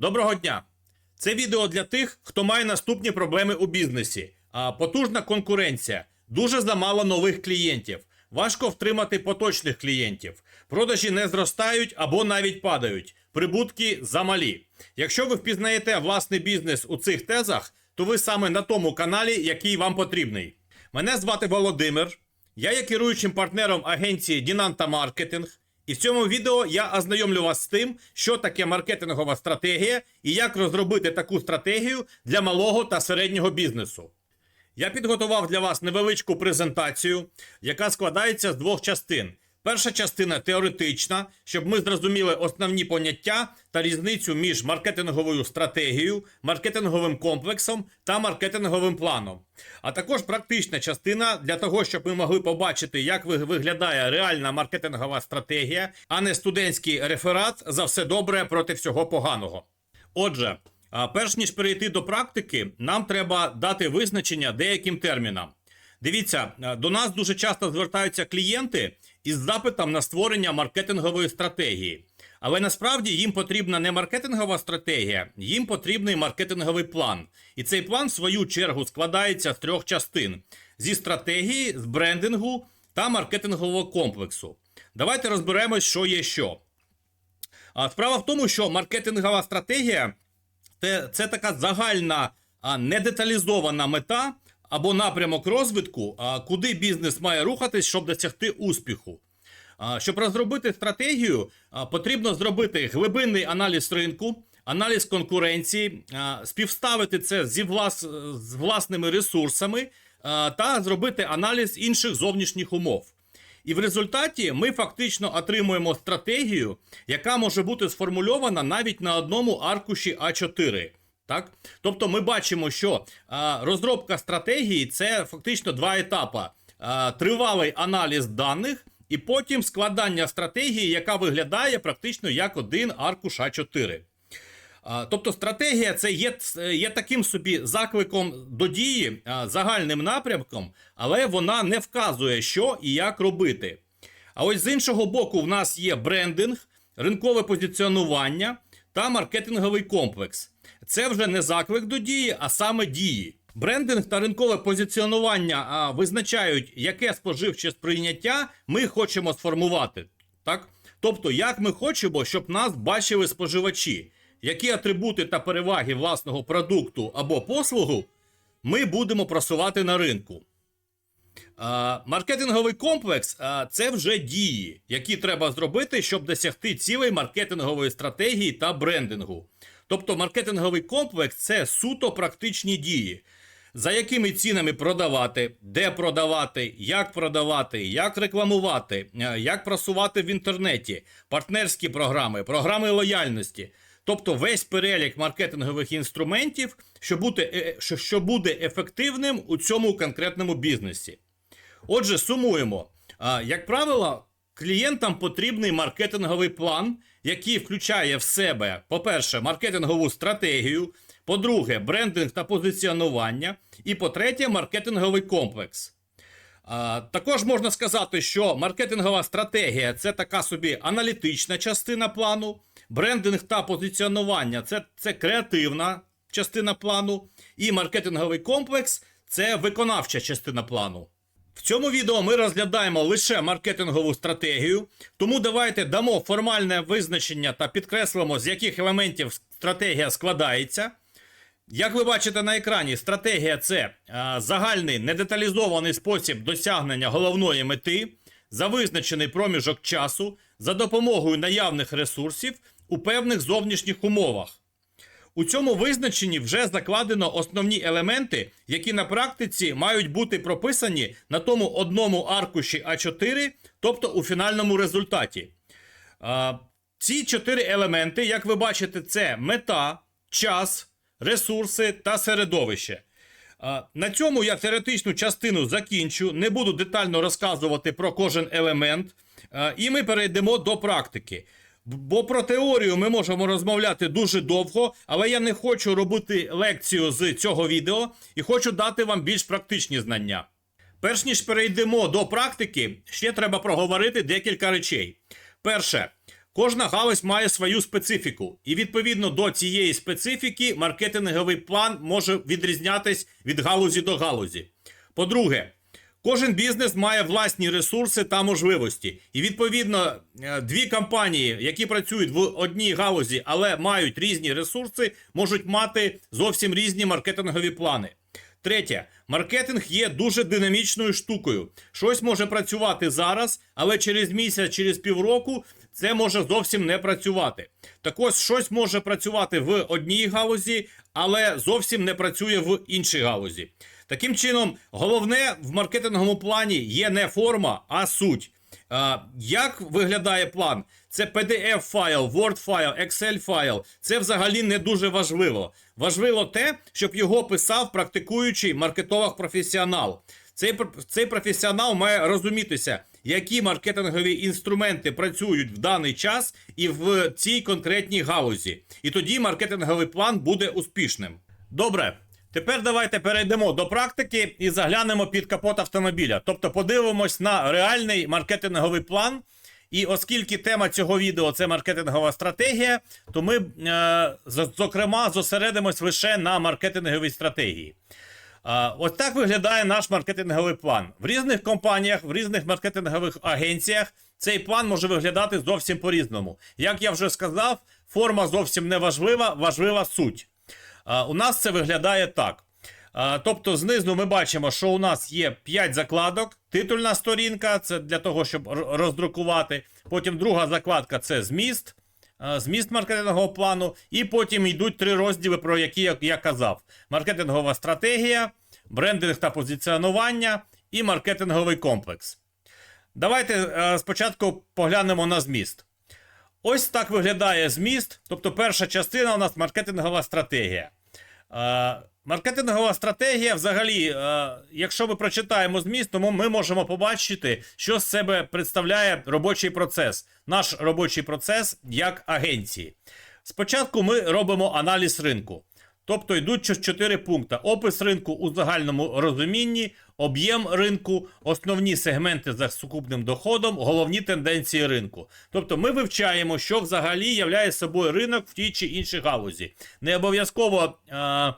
Доброго дня! Це відео для тих, хто має наступні проблеми у бізнесі. Потужна конкуренція, дуже замало нових клієнтів, важко втримати поточних клієнтів, продажі не зростають або навіть падають, прибутки замалі. Якщо ви впізнаєте власний бізнес у цих тезах, то ви саме на тому каналі, який вам потрібний. Мене звати Володимир. Я є керуючим партнером агенції Дінанта Маркетинг. І в цьому відео я ознайомлю вас з тим, що таке маркетингова стратегія і як розробити таку стратегію для малого та середнього бізнесу. Я підготував для вас невеличку презентацію, яка складається з двох частин. Перша частина теоретична, щоб ми зрозуміли основні поняття та різницю між маркетинговою стратегією, маркетинговим комплексом та маркетинговим планом. А також практична частина для того, щоб ми могли побачити, як виглядає реальна маркетингова стратегія, а не студентський реферат за все добре проти всього поганого. Отже, перш ніж перейти до практики, нам треба дати визначення деяким термінам. Дивіться, до нас дуже часто звертаються клієнти із запитом на створення маркетингової стратегії. Але насправді їм потрібна не маркетингова стратегія, їм потрібний маркетинговий план. І цей план, в свою чергу, складається з трьох частин: зі стратегії, з брендингу та маркетингового комплексу. Давайте розберемось, що є що. Справа в тому, що маркетингова стратегія це, така загальна недеталізована мета або напрямок розвитку, куди бізнес має рухатись, щоб досягти успіху. Щоб розробити стратегію, потрібно зробити глибинний аналіз ринку, аналіз конкуренції, співставити це зі влас, з власними ресурсами та зробити аналіз інших зовнішніх умов. І в результаті ми фактично отримуємо стратегію, яка може бути сформульована навіть на одному аркуші А4. Так? Тобто ми бачимо, що а, розробка стратегії це фактично два етапи: а, тривалий аналіз даних, і потім складання стратегії, яка виглядає практично як один аркуш А4. А, Тобто стратегія це є, є таким собі закликом до дії, а, загальним напрямком, але вона не вказує, що і як робити. А ось з іншого боку, в нас є брендинг, ринкове позиціонування та маркетинговий комплекс. Це вже не заклик до дії, а саме дії. Брендинг та ринкове позиціонування а, визначають, яке споживче сприйняття ми хочемо сформувати. Так? Тобто, як ми хочемо, щоб нас бачили споживачі, які атрибути та переваги власного продукту або послугу ми будемо просувати на ринку. А, маркетинговий комплекс а, це вже дії, які треба зробити, щоб досягти цілей маркетингової стратегії та брендингу. Тобто, маркетинговий комплекс це суто практичні дії, за якими цінами продавати, де продавати, як продавати, як рекламувати, е, як просувати в інтернеті, партнерські програми, програми лояльності. Тобто весь перелік маркетингових інструментів, що буде, е, що, що буде ефективним у цьому конкретному бізнесі. Отже, сумуємо. Як правило, клієнтам потрібний маркетинговий план, який включає в себе, по-перше, маркетингову стратегію, по-друге, брендинг та позиціонування, і по-третє, маркетинговий комплекс. Також можна сказати, що маркетингова стратегія це така собі аналітична частина плану, брендинг та позиціонування це, це креативна частина плану, і маркетинговий комплекс це виконавча частина плану. В цьому відео ми розглядаємо лише маркетингову стратегію, тому давайте дамо формальне визначення та підкреслимо, з яких елементів стратегія складається. Як ви бачите на екрані, стратегія це загальний недеталізований спосіб досягнення головної мети за визначений проміжок часу за допомогою наявних ресурсів у певних зовнішніх умовах. У цьому визначенні вже закладено основні елементи, які на практиці мають бути прописані на тому одному аркуші А4, тобто у фінальному результаті. Ці чотири елементи, як ви бачите, це мета, час, ресурси та середовище. На цьому я теоретичну частину закінчу, не буду детально розказувати про кожен елемент, і ми перейдемо до практики. Бо про теорію ми можемо розмовляти дуже довго, але я не хочу робити лекцію з цього відео і хочу дати вам більш практичні знання. Перш ніж перейдемо до практики, ще треба проговорити декілька речей. Перше, Кожна галузь має свою специфіку, і відповідно до цієї специфіки маркетинговий план може відрізнятись від галузі до галузі. По-друге, кожен бізнес має власні ресурси та можливості. І відповідно е, дві компанії, які працюють в одній галузі, але мають різні ресурси, можуть мати зовсім різні маркетингові плани. Третє, маркетинг є дуже динамічною штукою. Щось може працювати зараз, але через місяць, через півроку це може зовсім не працювати. Так ось щось може працювати в одній галузі, але зовсім не працює в іншій галузі. Таким чином, головне в маркетинговому плані є не форма, а суть. Як виглядає план? Це PDF файл, Word файл, Excel файл. Це взагалі не дуже важливо. Важливо те, щоб його писав практикуючий маркетолог професіонал. Цей, цей професіонал має розумітися, які маркетингові інструменти працюють в даний час і в цій конкретній галузі. І тоді маркетинговий план буде успішним. Добре. Тепер давайте перейдемо до практики і заглянемо під капот автомобіля. Тобто подивимось на реальний маркетинговий план. І оскільки тема цього відео це маркетингова стратегія, то ми, е, зокрема, зосередимось лише на маркетинговій стратегії. А, Ось так виглядає наш маркетинговий план. В різних компаніях, в різних маркетингових агенціях цей план може виглядати зовсім по-різному. Як я вже сказав, форма зовсім не важлива, важлива суть. У нас це виглядає так. Тобто, знизу ми бачимо, що у нас є 5 закладок, титульна сторінка це для того, щоб роздрукувати. Потім друга закладка це зміст, зміст маркетингового плану. І потім йдуть три розділи, про які я, я казав: маркетингова стратегія, брендинг та позиціонування і маркетинговий комплекс. Давайте е, спочатку поглянемо на зміст. Ось так виглядає зміст. Тобто, перша частина у нас маркетингова стратегія. Маркетингова стратегія, взагалі, якщо ми прочитаємо зміст, тому ми можемо побачити, що з себе представляє робочий процес, наш робочий процес як агенції. Спочатку ми робимо аналіз ринку. Тобто йдуть чо- чотири пункти: опис ринку у загальному розумінні, об'єм ринку, основні сегменти за сукупним доходом, головні тенденції ринку. Тобто ми вивчаємо, що взагалі являє собою ринок в тій чи іншій галузі. Не обов'язково. Е-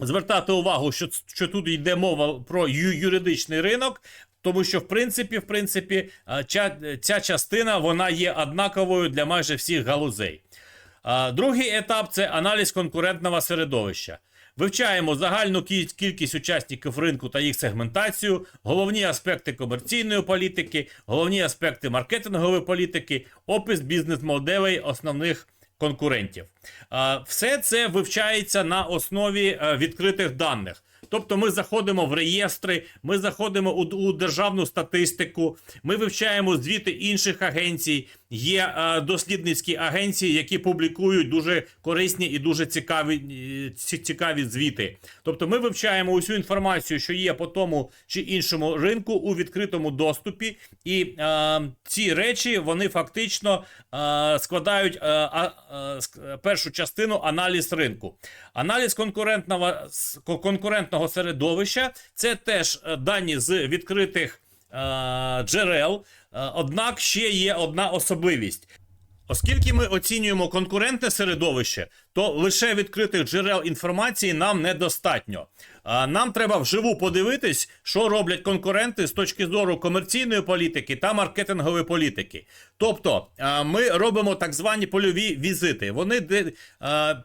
Звертати увагу, що, що тут йде мова про ю- юридичний ринок, тому що в принципі, в принципі, ця, ця частина вона є однаковою для майже всіх галузей. Другий етап це аналіз конкурентного середовища. Вивчаємо загальну кі- кількість учасників ринку та їх сегментацію, головні аспекти комерційної політики, головні аспекти маркетингової політики, опис бізнес-моделей основних конкурентів. Все це вивчається на основі е, відкритих даних. Тобто ми заходимо в реєстри, ми заходимо у державну статистику, ми вивчаємо звіти інших агенцій. Є е, дослідницькі агенції, які публікують дуже корисні і дуже цікаві, е, цікаві звіти. Тобто ми вивчаємо усю інформацію, що є по тому чи іншому ринку у відкритому доступі, і е, ці речі вони фактично е, складають е, е, першу частину аналіз ринку. Аналіз конкурентного, конкурентного середовища це теж е, дані з відкритих е, джерел. Е, Однак ще є одна особливість. Оскільки ми оцінюємо конкурентне середовище, то лише відкритих джерел інформації нам недостатньо. Нам треба вживу подивитись, що роблять конкуренти з точки зору комерційної політики та маркетингової політики. Тобто ми робимо так звані польові візити. Вони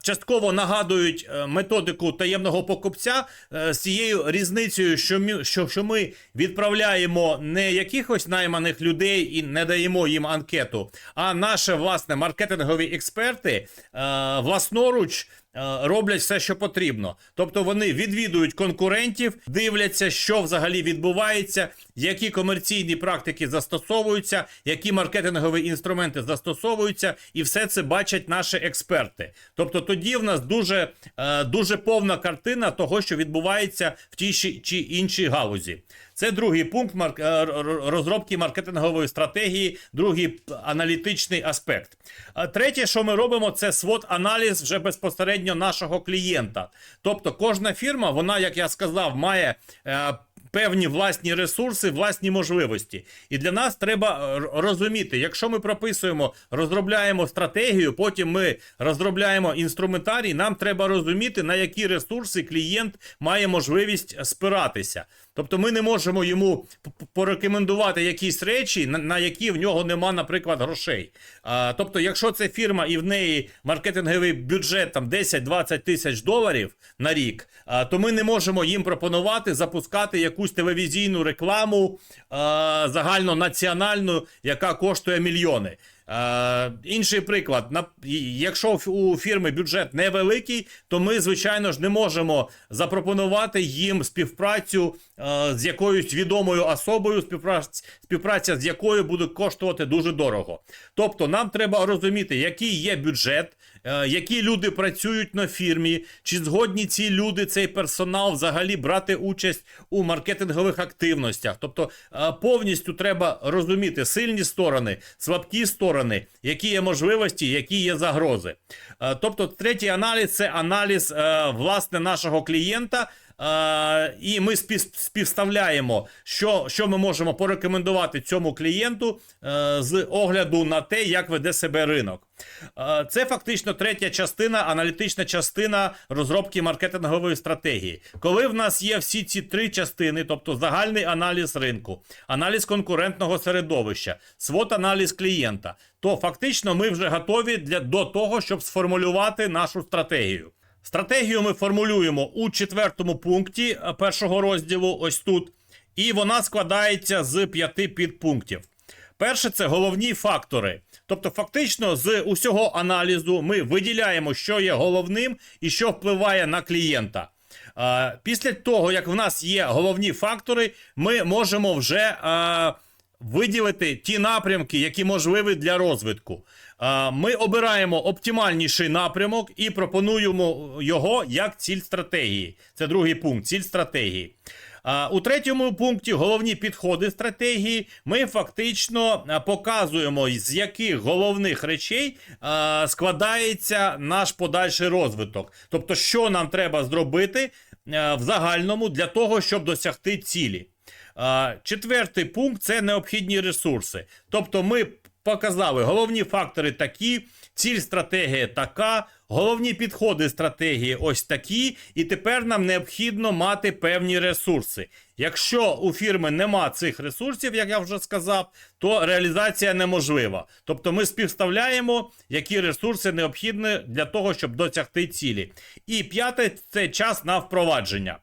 частково нагадують е, методику таємного покупця е, з цією різницею, що ми, що, що ми відправляємо не якихось найманих людей і не даємо їм анкету, а наші власне маркетингові експерти е, власноруч. Е, Роблять все, що потрібно. Тобто вони відвідують конкурентів, дивляться, що взагалі відбувається, які комерційні практики застосовуються, які маркетингові інструменти застосовуються, і все це бачать наші експерти. Тобто тоді в нас дуже, е, дуже повна картина того, що відбувається в тій чи- чи іншій галузі. Це другий пункт е, розробки маркетингової стратегії, другий аналітичний аспект. Третє, що ми робимо, це свод аналіз вже безпосередньо нашого клієнта. Тобто, кожна фірма, вона, як я сказав, має. Певні власні ресурси, власні можливості. І для нас треба е, розуміти, якщо ми прописуємо, розробляємо стратегію, потім ми розробляємо інструментарій, нам треба розуміти, на які ресурси клієнт має можливість спиратися. Тобто ми не можемо йому порекомендувати якісь речі, на які в нього нема, наприклад, грошей. А, тобто, якщо це фірма і в неї маркетинговий бюджет там 10-20 тисяч доларів на рік, а, то ми не можемо їм пропонувати запускати якусь телевізійну рекламу а, загальнонаціональну, яка коштує мільйони. Е, інший приклад, на, якщо у фірми бюджет невеликий, то ми, звичайно ж, не можемо запропонувати їм співпрацю е, з якоюсь відомою особою, співпраця, співпраця з якою буде коштувати дуже дорого. Тобто, нам треба розуміти, який є бюджет, е, які люди працюють на фірмі, чи згодні ці люди, цей персонал взагалі брати участь у маркетингових активностях. Тобто е, повністю треба розуміти сильні сторони, слабкі сторони, які є можливості, які є загрози. Е, Тобто, третій аналіз це аналіз е, власне нашого клієнта. Е, і ми спів- співставляємо, що, що ми можемо порекомендувати цьому клієнту е, з огляду на те, як веде себе ринок. Е, Це фактично третя частина, аналітична частина розробки маркетингової стратегії. Коли в нас є всі ці три частини, тобто загальний аналіз ринку, аналіз конкурентного середовища, свот аналіз клієнта, то фактично ми вже готові для, до того, щоб сформулювати нашу стратегію. Стратегію ми формулюємо у четвертому пункті е, першого розділу, ось тут, і вона складається з п'яти підпунктів. Перше це головні фактори. Тобто, фактично, з усього аналізу ми виділяємо, що є головним і що впливає на клієнта. Е, Після того, як в нас є головні фактори, ми можемо вже е, виділити ті напрямки, які можливі для розвитку. Ми обираємо оптимальніший напрямок і пропонуємо його як ціль стратегії. Це другий пункт ціль стратегії. У третьому пункті головні підходи стратегії. Ми фактично показуємо, з яких головних речей складається наш подальший розвиток. Тобто, що нам треба зробити в загальному для того, щоб досягти цілі. Четвертий пункт це необхідні ресурси. Тобто, ми показали головні фактори такі, ціль стратегія така, головні підходи стратегії ось такі, і тепер нам необхідно мати певні ресурси. Якщо у фірми нема цих ресурсів, як я вже сказав, то реалізація неможлива. Тобто ми співставляємо, які ресурси необхідні для того, щоб досягти цілі. І п'яте це час на впровадження.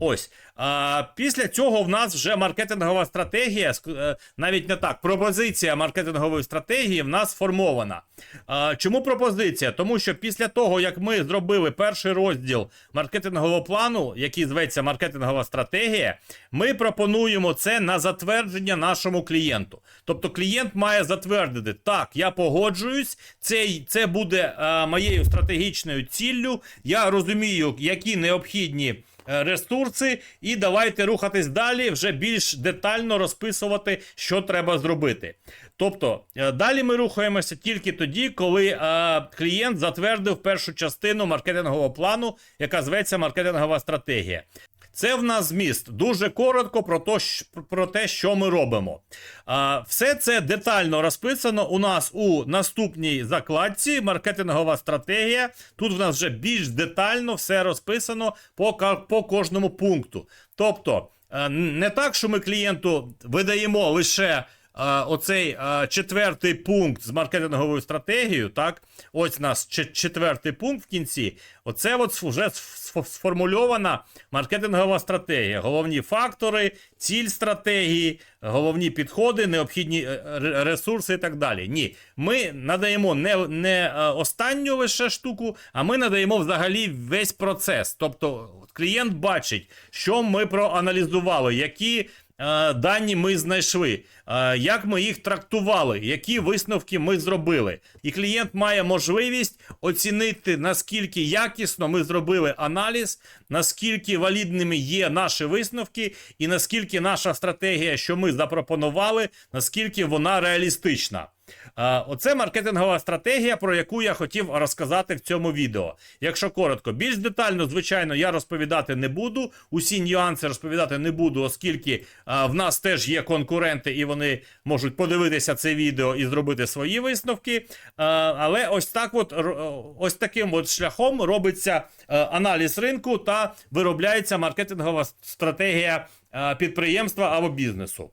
Ось. А, після цього в нас вже маркетингова стратегія, е, навіть не так, пропозиція маркетингової стратегії в нас сформована. А, чому пропозиція? Тому що після того, як ми зробили перший розділ маркетингового плану, який зветься маркетингова стратегія, ми пропонуємо це на затвердження нашому клієнту. Тобто клієнт має затвердити, так, я погоджуюсь, це, це буде е, моєю стратегічною ціллю. Я розумію, які необхідні ресурси, і давайте рухатись далі, вже більш детально розписувати, що треба зробити. Тобто, е, далі ми рухаємося тільки тоді, коли е, клієнт затвердив першу частину маркетингового плану, яка зветься маркетингова стратегія. Це в нас зміст. Дуже коротко про, то, про те, що ми робимо. А, все це детально розписано у нас у наступній закладці маркетингова стратегія. Тут в нас вже більш детально все розписано по, по кожному пункту. Тобто, е, не так, що ми клієнту видаємо лише. Е, Оцей е, четвертий пункт з маркетинговою стратегією, так, ось у нас четвертий пункт в кінці. Оце от вже сформульована маркетингова стратегія. Головні фактори, ціль стратегії, головні підходи, необхідні е, ресурси і так далі. Ні, ми надаємо не, не е, останню лише штуку, а ми надаємо взагалі весь процес. Тобто клієнт бачить, що ми проаналізували, які. Е, Дані ми знайшли, е, як ми їх трактували, які висновки ми зробили. І клієнт має можливість оцінити, наскільки якісно ми зробили аналіз, наскільки валідними є наші висновки, і наскільки наша стратегія, що ми запропонували, наскільки вона реалістична. Оце маркетингова стратегія, про яку я хотів розказати в цьому відео. Якщо коротко, більш детально, звичайно, я розповідати не буду. Усі нюанси розповідати не буду, оскільки в нас теж є конкуренти, і вони можуть подивитися це відео і зробити свої висновки. Але ось так, от ось таким от шляхом робиться е, аналіз ринку та виробляється маркетингова стратегія е, підприємства або бізнесу.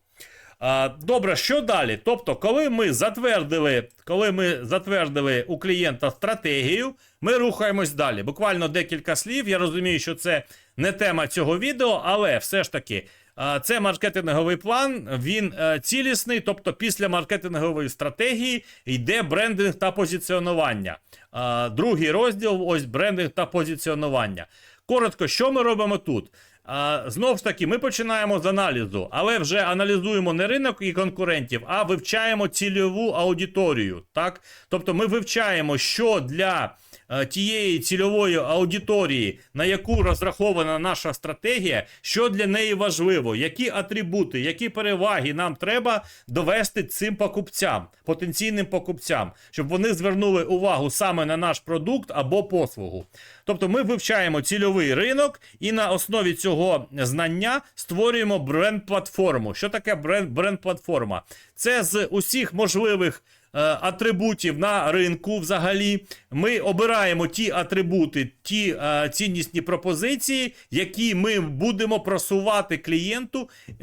Добре, що далі? Тобто, коли ми затвердили, коли ми затвердили у клієнта стратегію, ми рухаємось далі. Буквально декілька слів. Я розумію, що це не тема цього відео, але все ж таки. Це маркетинговий план, він е, цілісний, тобто після маркетингової стратегії йде брендинг та позиціонування. Другий розділ ось брендинг та позиціонування. Коротко, що ми робимо тут? А, знову ж таки, ми починаємо з аналізу, але вже аналізуємо не ринок і конкурентів, а вивчаємо цільову аудиторію. Так? Тобто ми вивчаємо, що для тієї цільової аудиторії, на яку розрахована наша стратегія, що для неї важливо, які атрибути, які переваги нам треба довести цим покупцям, потенційним покупцям, щоб вони звернули увагу саме на наш продукт або послугу. Тобто ми вивчаємо цільовий ринок і на основі цього знання створюємо бренд-платформу. Що таке бренд- бренд-платформа? Це з усіх можливих е, атрибутів на ринку взагалі. Ми обираємо ті атрибути, ті е, ціннісні пропозиції, які ми будемо просувати клієнту, е,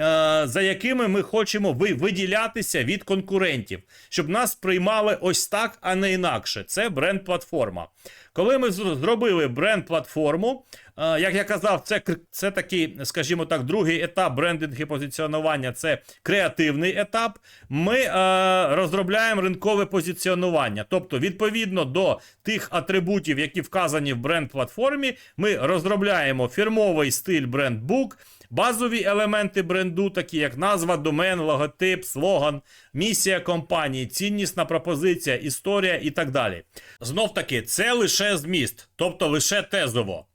за якими ми хочемо ви- виділятися від конкурентів, щоб нас приймали ось так, а не інакше. Це бренд-платформа. Коли ми зробили бренд-платформу, е, як я казав, це, це такий, скажімо так, другий етап брендинг і позиціонування це креативний етап. Ми е, розробляємо ринкове позиціонування. Тобто, відповідно до тих атрибутів, які вказані в бренд-платформі, ми розробляємо фірмовий стиль брендбук. Базові елементи бренду, такі як назва, домен, логотип, слоган, місія компанії, ціннісна пропозиція, історія і так далі. Знов таки, це лише зміст, тобто лише тезово.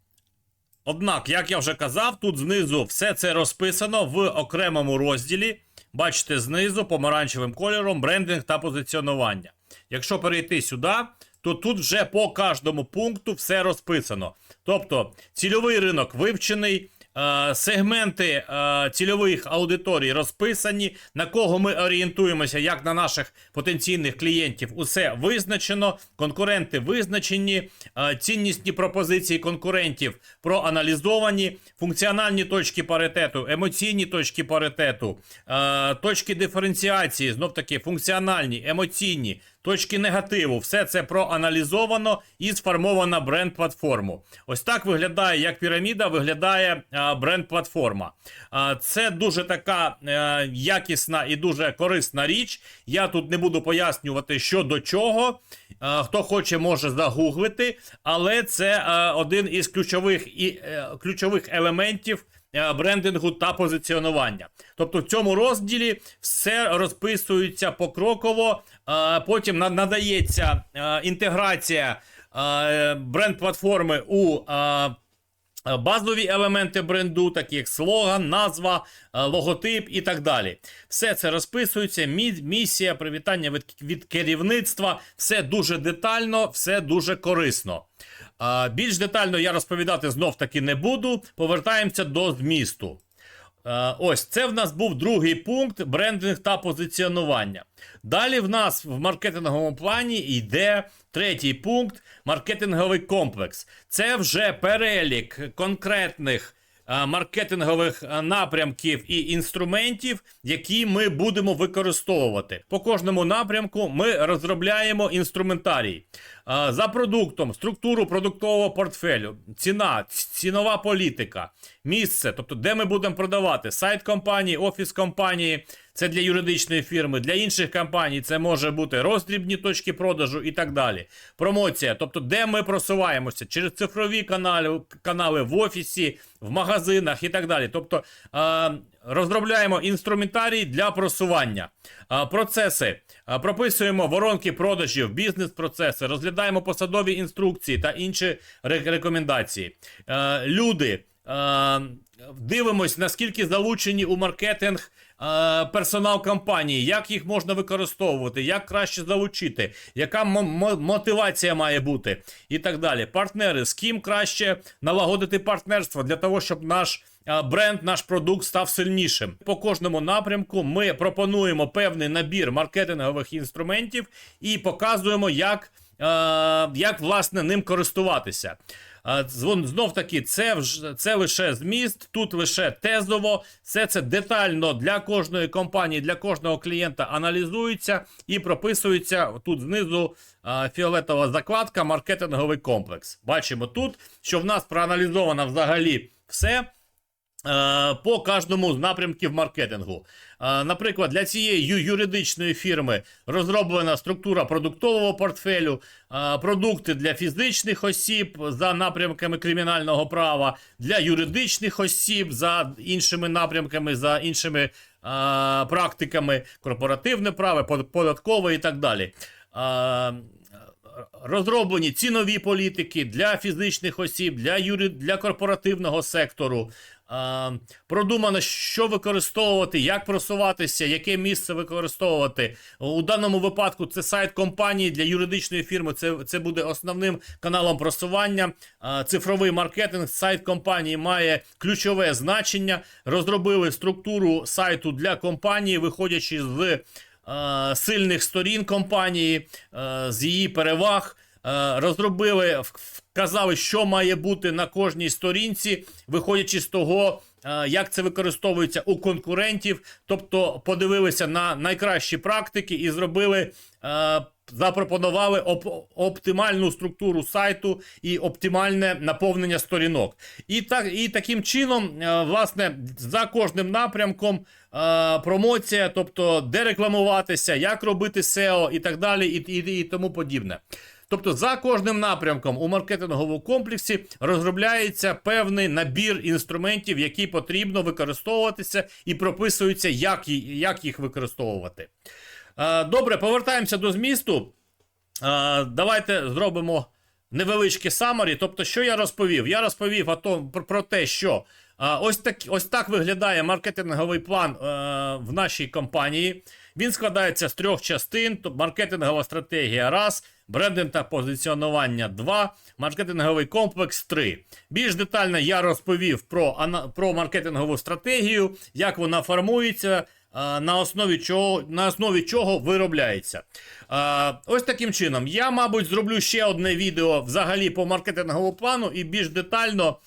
Однак, як я вже казав, тут знизу все це розписано в окремому розділі. Бачите, знизу помаранчевим кольором брендинг та позиціонування. Якщо перейти сюди, то тут вже по кожному пункту все розписано. Тобто, цільовий ринок вивчений, сегменти е, цільових аудиторій розписані, на кого ми орієнтуємося, як на наших потенційних клієнтів, усе визначено, конкуренти визначені, е, ціннісні пропозиції конкурентів проаналізовані, функціональні точки паритету, емоційні точки паритету, е, точки диференціації, знов таки функціональні, емоційні. Точки негативу, все це проаналізовано і сформовано бренд-платформу. Ось так виглядає, як піраміда, виглядає бренд-платформа. Це дуже така е, якісна і дуже корисна річ. Я тут не буду пояснювати, що до чого. Хто хоче, може загуглити, але це е, один із ключових, е, ключових елементів брендингу та позиціонування. Тобто в цьому розділі все розписується покроково, е, потім надається е, інтеграція е, бренд-платформи у. е, Базові елементи бренду, такі як слоган, назва, е, логотип і так далі. Все це розписується. мі- Місія, привітання від, від керівництва. Все дуже детально, все дуже корисно. Більш детально я розповідати знов таки не буду. Повертаємося до змісту. Ось це в нас був другий пункт брендинг та позиціонування. Далі в нас в маркетинговому плані йде третій пункт маркетинговий комплекс. Це вже перелік конкретних маркетингових е, напрямків і інструментів, які ми будемо використовувати. По кожному напрямку ми розробляємо інструментарій. Е, За продуктом, структуру продуктового портфелю, ціна, цінова політика, місце, тобто де ми будемо продавати, сайт компанії, офіс компанії. Це для юридичної фірми, для інших компаній це може бути роздрібні точки продажу і так далі. Промоція, тобто де ми просуваємося через цифрові канали, канали в офісі, в магазинах і так далі. Тобто розробляємо інструментарій для просування. Процеси. Прописуємо воронки продажів, бізнес-процеси, розглядаємо посадові інструкції та інші рекомендації. Люди. Е, Дивимось, наскільки залучені у маркетинг е, персонал компанії, як їх можна використовувати, як краще залучити, яка мо- мо- мотивація має бути, і так далі. Партнери, з ким краще налагодити партнерство для того, щоб наш. е, Бренд, наш продукт став сильнішим. По кожному напрямку ми пропонуємо певний набір маркетингових інструментів і показуємо, як, як власне ним користуватися. Знов таки, це це лише зміст, тут лише тезово, все це детально для кожної компанії, для кожного клієнта аналізується і прописується тут знизу фіолетова закладка маркетинговий комплекс. Бачимо тут, що в нас проаналізовано взагалі все. Е, По кожному з напрямків маркетингу. Е, Наприклад, для цієї юридичної фірми розроблена структура продуктового портфелю, е, продукти для фізичних осіб за напрямками кримінального права, для юридичних осіб за іншими напрямками, за іншими практиками, корпоративне право, податкове і так далі. Розроблені цінові політики для фізичних осіб, для юри... для корпоративного сектору. Продумано, що використовувати, як просуватися, яке місце використовувати. У даному випадку це сайт компанії для юридичної фірми. Це, це буде основним каналом просування. Цифровий маркетинг. Сайт компанії має ключове значення. Розробили структуру сайту для компанії, виходячи з сильних сторін компанії, з її переваг. Е, розробили, вказали, що має бути на кожній сторінці, виходячи з того, е, як це використовується у конкурентів. Тобто подивилися на найкращі практики і зробили. е, Запропонували оп- оптимальну структуру сайту і оптимальне наповнення сторінок. І так і таким чином, власне, за кожним напрямком е, промоція, тобто де рекламуватися, як робити SEO і так далі, і, і, і тому подібне. Тобто, за кожним напрямком у маркетинговому комплексі розробляється певний набір інструментів, які потрібно використовуватися, і прописується, як, як їх використовувати. Е, Добре, повертаємося до змісту. Е, Давайте зробимо невеличке самарі. Тобто, що я розповів? Я розповів про, те, що е, ось, так, ось так виглядає маркетинговий план в нашій компанії. Він складається з трьох частин: маркетингова стратегія раз, брендинг та позиціонування 2, маркетинговий комплекс 3. Більш детально я розповів про, про маркетингову стратегію, як вона формується. На основі чого на основі чого виробляється. Ось таким чином. Я, мабуть, зроблю ще одне відео взагалі по маркетинговому плану і більш детально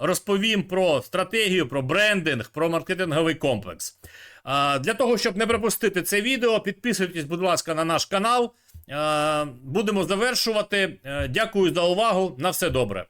розповім про стратегію, про брендинг, про маркетинговий комплекс. Для того, щоб не пропустити це відео, підписуйтесь, будь ласка, на наш канал. Будемо завершувати. Е, Дякую за увагу. На все добре.